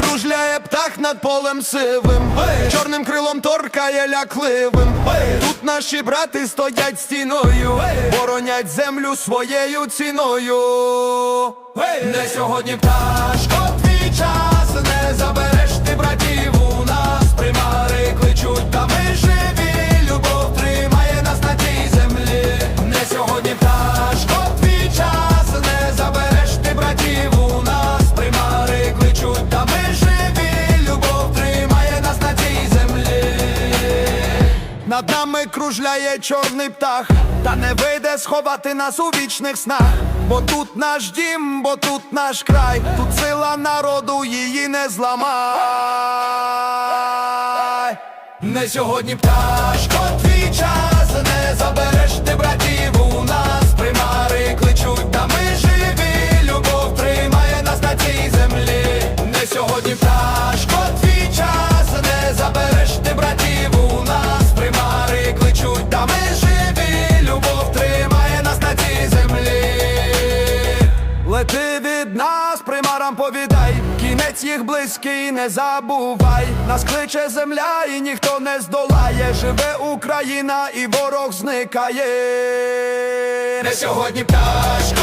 Кружляє птах над полем сивим Чорним крилом торкає лякливим. Тут наші брати стоять стіною Боронять землю своєю ціною. Не сьогодні пташко твій час Не забереш над нами кружляє чорний птах, та не вийде сховати нас у вічних снах. Бо тут наш дім, бо тут наш край, тут сила народу, її не зламай. Не сьогодні пташко, примарам кінець їх близький, не забувай. Нас кличе земля, і ніхто не здолає. Живе Україна, і ворог зникає. Не сьогодні пташко,